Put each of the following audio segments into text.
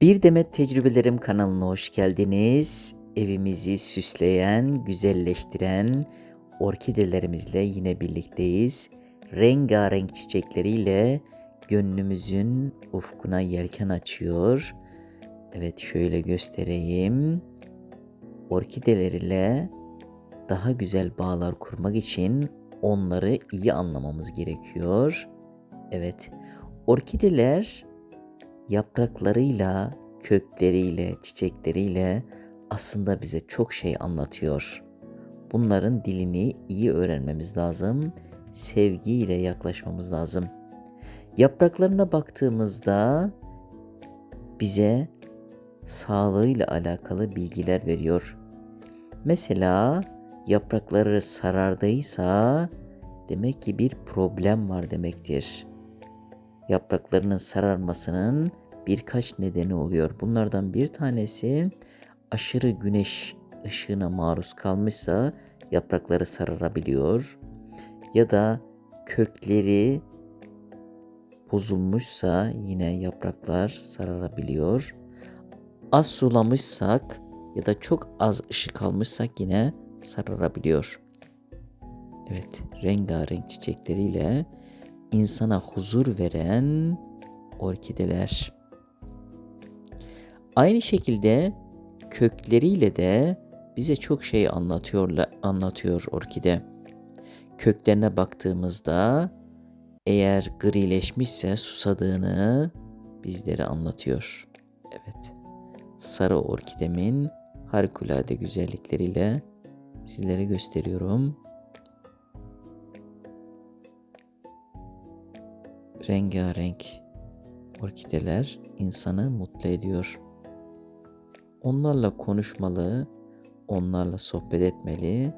Bir Demet Tecrübelerim kanalına hoş geldiniz. Evimizi süsleyen, güzelleştiren orkidelerimizle yine birlikteyiz. Rengarenk çiçekleriyle gönlümüzün ufkuna yelken açıyor. Evet şöyle göstereyim. Orkideleriyle daha güzel bağlar kurmak için onları iyi anlamamız gerekiyor. Evet, orkideler yapraklarıyla, kökleriyle, çiçekleriyle aslında bize çok şey anlatıyor. Bunların dilini iyi öğrenmemiz lazım. Sevgiyle yaklaşmamız lazım. Yapraklarına baktığımızda bize sağlığıyla alakalı bilgiler veriyor. Mesela yaprakları sarardıysa demek ki bir problem var demektir. Yapraklarının sararmasının birkaç nedeni oluyor. Bunlardan bir tanesi aşırı güneş ışığına maruz kalmışsa yaprakları sararabiliyor. Ya da kökleri bozulmuşsa yine yapraklar sararabiliyor. Az sulamışsak ya da çok az ışık almışsak yine sararabiliyor. Evet, rengarenk çiçekleriyle insana huzur veren orkideler. Aynı şekilde kökleriyle de bize çok şey anlatıyorlar, anlatıyor orkide. Köklerine baktığımızda eğer grileşmişse susadığını bizlere anlatıyor. Evet. Sarı orkidemin harikulade güzellikleriyle sizlere gösteriyorum. Rengarenk orkideler insanı mutlu ediyor. Onlarla konuşmalı, onlarla sohbet etmeli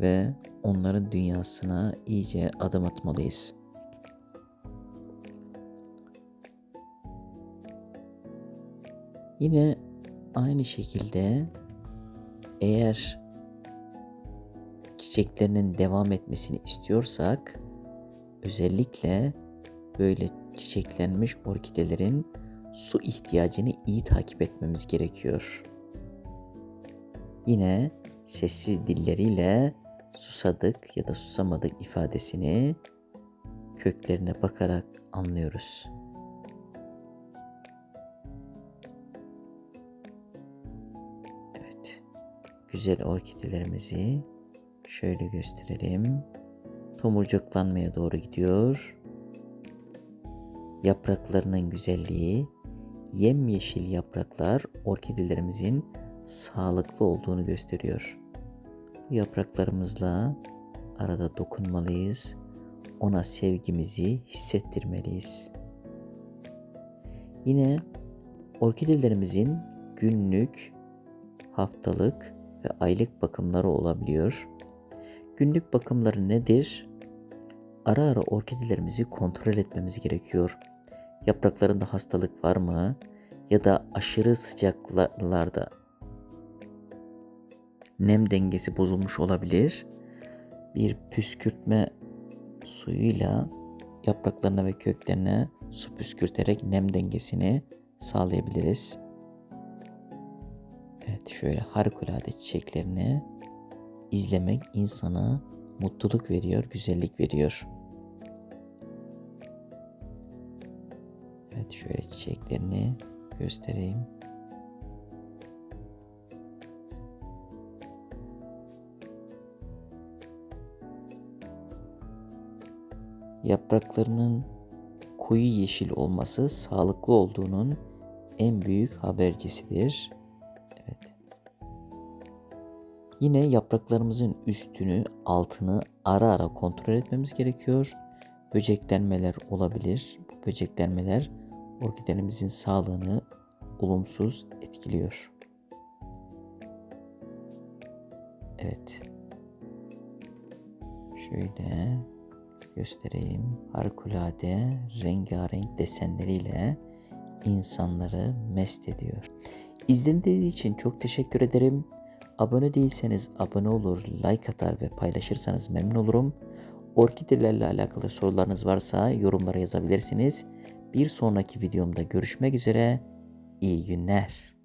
ve onların dünyasına iyice adım atmalıyız. Yine aynı şekilde eğer çiçeklerinin devam etmesini istiyorsak özellikle böyle çiçeklenmiş orkidelerin su ihtiyacını iyi takip etmemiz gerekiyor. Yine sessiz dilleriyle susadık ya da susamadık ifadesini köklerine bakarak anlıyoruz. Evet. Güzel orkidelerimizi şöyle gösterelim. Tomurcuklanmaya doğru gidiyor. Yapraklarının güzelliği, yemyeşil yapraklar orkidelerimizin sağlıklı olduğunu gösteriyor. Bu yapraklarımızla arada dokunmalıyız. Ona sevgimizi hissettirmeliyiz. Yine orkidelerimizin günlük, haftalık ve aylık bakımları olabiliyor. Günlük bakımları nedir? Ara ara orkidelerimizi kontrol etmemiz gerekiyor. Yapraklarında hastalık var mı? Ya da aşırı sıcaklarda nem dengesi bozulmuş olabilir. Bir püskürtme suyuyla yapraklarına ve köklerine su püskürterek nem dengesini sağlayabiliriz. Evet şöyle harikulade çiçeklerini izlemek insana mutluluk veriyor, güzellik veriyor. Evet şöyle çiçeklerini göstereyim. Yapraklarının koyu yeşil olması sağlıklı olduğunun en büyük habercisidir. Evet. Yine yapraklarımızın üstünü, altını ara ara kontrol etmemiz gerekiyor. Böceklenmeler olabilir. Bu böceklenmeler orkidelerimizin sağlığını olumsuz etkiliyor. Evet. Şöyle göstereyim. Harikulade rengarenk desenleriyle insanları mest ediyor. İzlediğiniz için çok teşekkür ederim. Abone değilseniz abone olur, like atar ve paylaşırsanız memnun olurum. Orkidelerle alakalı sorularınız varsa yorumlara yazabilirsiniz. Bir sonraki videomda görüşmek üzere. İyi günler.